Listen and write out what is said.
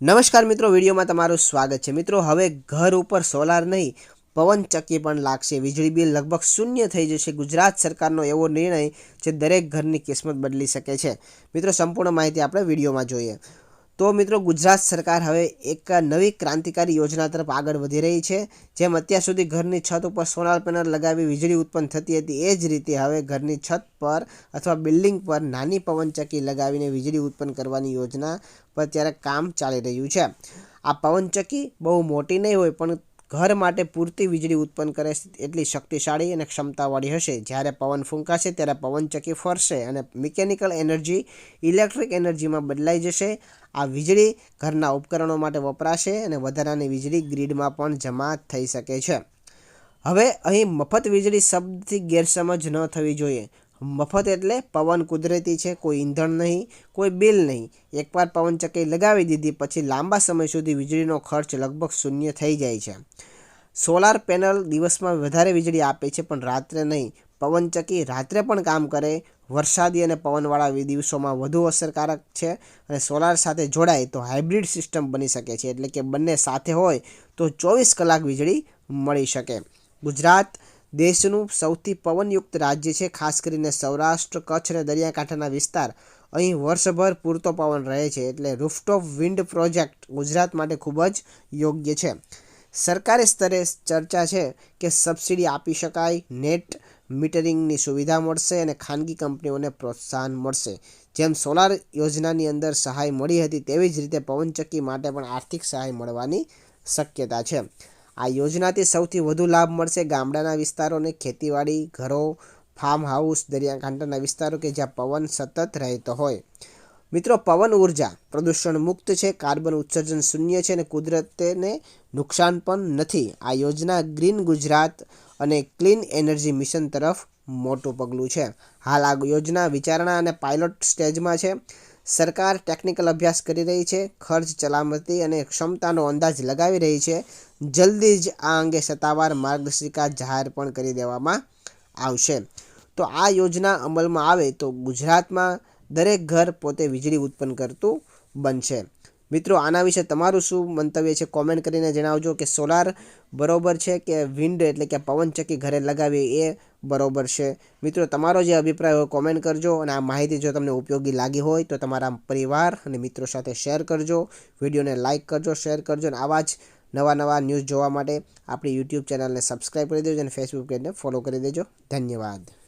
નમસ્કાર મિત્રો, વિડીયોમાં તમારું સ્વાગત છે. મિત્રો, હવે ઘર ઉપર સોલાર નહીં પવનચક્કી પણ લાગશે. વીજળી બિલ લગભગ શૂન્ય થઈ જશે. ગુજરાત સરકારનો એવો નિર્ણય જે દરેક ઘરની કિસ્મત બદલી શકે છે. મિત્રો, સંપૂર્ણ માહિતી આપણે વિડીયોમાં જોઈએ. તો મિત્રો ગુજરાત સરકાર હવે એક નવી ક્રાંતિકારી યોજના તરફ આગળ વધી રહી છે. જેમ અત્યાર સુધી ઘરની છત ઉપર સોલાર પેનલ લગાવી વીજળી ઉત્પન્ન થતી હતી, એ જ રીતે હવે ઘરની છત પર અથવા બિલ્ડિંગ પર નાની પવનચક્કી લગાવીને વીજળી ઉત્પન્ન કરવાની યોજના પર ત્યારે કામ ચાલી રહ્યું છે. આ પવનચક્કી બહુ મોટી નહીં હોય, પણ ઘર માટે પૂરતી વીજળી ઉત્પન્ન કરે એટલી શક્તિશાળી અને ક્ષમતાવાળી હશે. જ્યારે પવન ફૂંકાશે ત્યારે પવનચક્કી ફરશે અને મિકેનિકલ એનર્જી ઇલેક્ટ્રિક એનર્જીમાં બદલાઈ જશે. આ વીજળી ઘરના ઉપકરણો માટે વપરાશે અને વધારાની વીજળી ગ્રીડમાં પણ જમા થઈ શકે છે. હવે અહીં મફત વીજળી શબ્દથી ગેરસમજ ન થવી જોઈએ. મફત એટલે પવન કુદરતી છે, કોઈ ઈંધણ નહીં, કોઈ બિલ નહીં. એકવાર પવનચક્કી લગાવી દીધી, પછી લાંબા સમય સુધી વીજળીનો ખર્ચ લગભગ શૂન્ય થઈ જાય છે. સોલાર પેનલ દિવસમાં વધારે વીજળી આપે છે, પણ રાત્રે નહીં. પવનચક્કી રાત્રે પણ કામ કરે. વરસાદી અને પવનવાળા દિવસોમાં વધુ અસરકારક છે અને સોલાર સાથે જોડાય તો હાઇબ્રિડ સિસ્ટમ બની શકે છે. એટલે કે બંને સાથે હોય તો ચોવીસ કલાક વીજળી મળી શકે. ગુજરાત દેશનું સૌથી પવનયુક્ત રાજ્ય છે, ખાસ કરીને સૌરાષ્ટ્ર, કચ્છ અને દરિયાકાંઠાના વિસ્તાર. અહીં વર્ષભર પૂરતો પવન રહે છે એટલે રૂફટોપ વિન્ડ પ્રોજેક્ટ ગુજરાત માટે ખૂબ જ યોગ્ય છે. સરકારી સ્તરે ચર્ચા છે કે સબસિડી આપી શકાય, નેટ મીટરિંગની સુવિધા મળશે અને ખાનગી કંપનીઓને પ્રોત્સાહન મળશે. જેમ સોલાર યોજનાની અંદર સહાય મળી હતી, તેવી જ રીતે પવનચક્કી માટે પણ આર્થિક સહાય મળવાની શક્યતા છે. આ યોજનાથી સૌથી વધુ લાભ મળશે ગામડાના વિસ્તારોને ખેતીવાડી, ઘરો ફાર્મ હાઉસ દરિયાકાંઠાના વિસ્તારો કે જ્યાં પવન સતત રહેતો હોય. મિત્રો, પવન ઊર્જા પ્રદૂષણ મુક્ત છે, કાર્બન ઉત્સર્જન શૂન્ય છે અને કુદરતને નુકસાન પણ નથી. આ યોજના ગ્રીન ગુજરાત અને ક્લીન એનર્જી મિશન તરફ મોટું પગલું છે. હાલ આ યોજના વિચારણા અને પાયલોટ સ્ટેજમાં છે. સરકાર ટેકનિકલ અભ્યાસ કરી રહી છે, ખર્ચ ચલામતી અને ક્ષમતાનો અંદાજ લગાવી રહી છે. જલ્દી જ આ અંગે સત્તાવાર માર્ગદર્શિકા જાહેર પણ કરી દેવામાં આવશે. તો આ યોજના અમલમાં આવે તો ગુજરાતમાં દરેક ઘર પોતે વીજળી ઉત્પન્ન કરતું બનશે. મિત્રો, આના વિશે તમારું શું મંતવ્ય છે? કોમેન્ટ કરીને જણાવજો કે સોલાર બરોબર છે કે વિન્ડ એટલે કે પવનચક્કી ઘરે લગાવી એ બરોબર છે. મિત્રો, તમારો જે અભિપ્રાય હોય કોમેન્ટ કરજો અને આ માહિતી જો તમને ઉપયોગી લાગી હોય તો તમારા પરિવાર અને મિત્રો સાથે શેર કરજો. વિડીયોને લાઇક કરજો શેર કરજો અને આવા જ નવા નવા ન્યૂઝ જોવા માટે આપણી યુટ્યુબ ચેનલને સબસ્ક્રાઈબ કરી દેજો અને ફેસબુક પેજને ફોલો કરી દેજો. ધન્યવાદ.